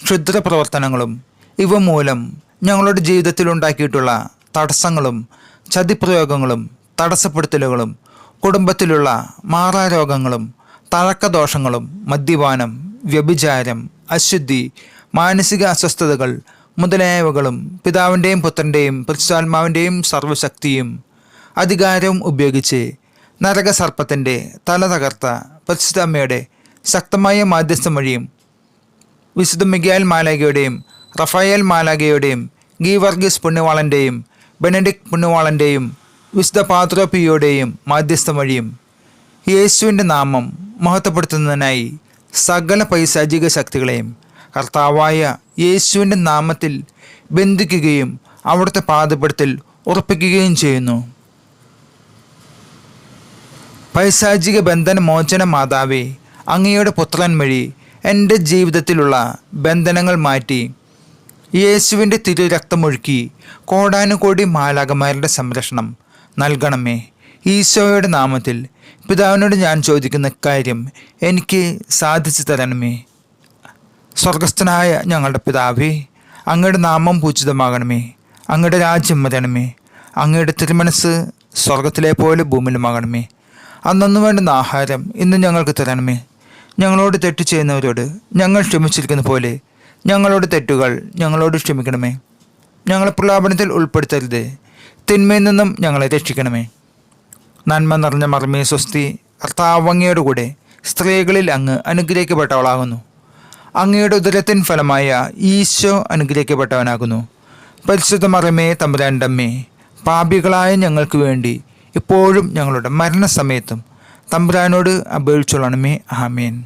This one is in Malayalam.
ക്ഷുദ്രപ്രവർത്തനങ്ങളും ഇവ മൂലം ഞങ്ങളുടെ ജീവിതത്തിൽ ഉണ്ടാക്കിയിട്ടുള്ള തടസ്സങ്ങളും ചതിപ്രയോഗങ്ങളും തടസ്സപ്പെടുത്തലുകളും കുടുംബത്തിലുള്ള മാറാരോഗങ്ങളും തഴക്കദോഷങ്ങളും മദ്യപാനം വ്യഭിചാരം അശുദ്ധി മാനസിക അസ്വസ്ഥതകൾ മുതലായവകളും പിതാവിന്റെയും പുത്രന്റെയും പരിശുദ്ധാത്മാവിന്റെയും സർവശക്തിയും അധികാരവും ഉപയോഗിച്ച് നരകസർപ്പത്തിന്റെ തല തകർത്ത പ്രശ്നമ്മയുടെ ശക്തമായ മാധ്യസ്ഥം വഴിയും വിശുദ്ധ മിഗാൽ മാലാഗയുടെയും റഫായേൽ മാലാഗയുടെയും ഗീവർഗീസ് പുണ്യവാളന്റെയും ബെനഡിക് പുണ്യവാളന്റെയും വിശുദ്ധ പാത്രോപിയുടെയും മാധ്യസ്ഥ വഴിയും യേശുവിന്റെ നാമം മഹത്വപ്പെടുത്തുന്നതിനായി സകല പൈശാചിക ശക്തികളെയും കർത്താവായ യേശുവിന്റെ നാമത്തിൽ ബന്ധിക്കുകയും അവിടുത്തെ പാതപ്പെടുത്തൽ ഉറപ്പിക്കുകയും ചെയ്യുന്നു. പൈശാചിക ബന്ധന മോചന മാതാവേ അങ്ങയുടെ പുത്രൻ വഴി എന്റെ ജീവിതത്തിലുള്ള ബന്ധനങ്ങൾ മാറ്റി യേശുവിന്റെ തിരു രക്തമൊഴുക്കി കോടാനുകോടി മാലാകന്മാരുടെ സംരക്ഷണം നൽകണമേ. ഈശോയുടെ നാമത്തിൽ പിതാവിനോട് ഞാൻ ചോദിക്കുന്ന കാര്യം എനിക്ക് സാധിച്ചു തരണമേ. സ്വർഗസ്ഥനായ ഞങ്ങളുടെ പിതാവേ അങ്ങയുടെ നാമം പൂജിതമാകണമേ. അങ്ങയുടെ രാജ്യം വരണമേ. അങ്ങയുടെ തിരുമനസ് സ്വർഗത്തിലെ പോലെ ഭൂമിയിലുമാകണമേ. അന്നു വേണ്ടുന്ന ആഹാരം ഇന്ന് ഞങ്ങൾക്ക് തരണമേ. ഞങ്ങളോട് തെറ്റ് ചെയ്യുന്നവരോട് ഞങ്ങൾ ക്ഷമിച്ചിരിക്കുന്ന പോലെ ഞങ്ങളോട് തെറ്റുകൾ ഞങ്ങളോട് ക്ഷമിക്കണമേ. ഞങ്ങളെ പ്രലാപനത്തിൽ ഉൾപ്പെടുത്തരുത്. തിന്മയിൽ നിന്നും ഞങ്ങളെ രക്ഷിക്കണമേ. നന്മ നിറഞ്ഞ മർമ്മേ സ്വസ്തി അർത്ഥാവങ്ങയോടുകൂടെ സ്ത്രീകളിൽ അങ്ങ് അനുഗ്രഹിക്കപ്പെട്ടവളാകുന്നു. അങ്ങയുടെ ഉദരത്തിൻ ഫലമായ ഈശോ അനുഗ്രഹിക്കപ്പെട്ടവനാകുന്നു. പരിശുദ്ധ മറമേ തമ്പുരാന്റമ്മേ പാപികളായ ഞങ്ങൾക്ക് വേണ്ടി ഇപ്പോഴും ഞങ്ങളുടെ മരണസമയത്തും തമ്പുരാനോട് അപേക്ഷിച്ചോളണമേ. ആമേൻ.